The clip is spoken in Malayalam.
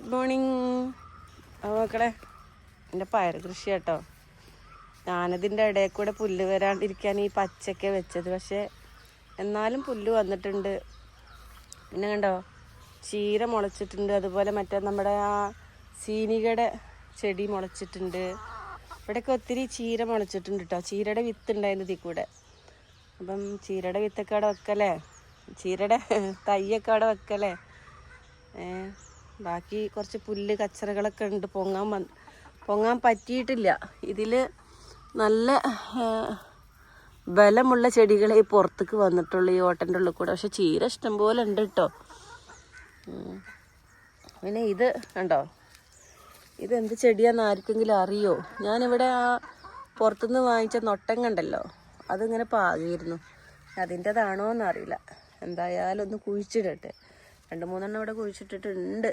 Good morning. മക്കളെ എന്റെ പയർ കൃഷി കേട്ടോ. ഞാനതിന്റെ ഇടയിൽ കൂടെ പുല്ല് വരാണ്ടിരിക്കാൻ ഈ പച്ചക്ക വെച്ചത്. പക്ഷേ എന്നാലും പുല്ല് വന്നിട്ടുണ്ട്. പിന്നെ കണ്ടോ ചീര മുളച്ചിട്ടുണ്ട്. അതുപോലെ മറ്റേ നമ്മുടെ ആ സീനികയുടെ ചെടി മുളച്ചിട്ടുണ്ട്. ഇവിടെയൊക്കെ ഒത്തിരി ചീര മുളച്ചിട്ടുണ്ട് കേട്ടോ. ചീരയുടെ വിത്ത് ഉണ്ടായിരുന്നു ഇതിൽ കൂടെ. അപ്പം ചീരയുടെ വിത്തൊക്കെ അവിടെ വെക്കല്ലേ? ചീരയുടെ തൈയൊക്കെ അവിടെ വെക്കല്ലേ? ഏ, ബാക്കി കുറച്ച് പുല്ല് കച്ചറകളൊക്കെ ഉണ്ട്. പൊങ്ങാൻ വന്ന് പൊങ്ങാൻ പറ്റിയിട്ടില്ല. ഇതിൽ നല്ല ബലമുള്ള ചെടികളെ പുറത്തേക്ക് വന്നിട്ടുള്ളൂ ഈ ഓട്ടന്റെ ഉള്ളിൽ കൂടെ. പക്ഷെ ചീര ഇഷ്ടം പോലെ ഉണ്ട് കേട്ടോ പിന്നെ ഇത് കണ്ടോ? ഇതെന്ത് ചെടിയാണെന്ന് ആർക്കെങ്കിലും അറിയോ? ഞാനിവിടെ ആ പുറത്തുനിന്ന് വാങ്ങിച്ച നൊട്ടം കണ്ടല്ലോ. അതിങ്ങനെ പാകിയിരുന്നു. അതിന്റെതാണോ എന്നറിയില്ല എന്തായാലും ഒന്ന് കുഴിച്ചിടട്ടെ. രണ്ട് മൂന്നെണ്ണം ഇവിടെ കുഴിച്ചിട്ടിട്ടുണ്ട്.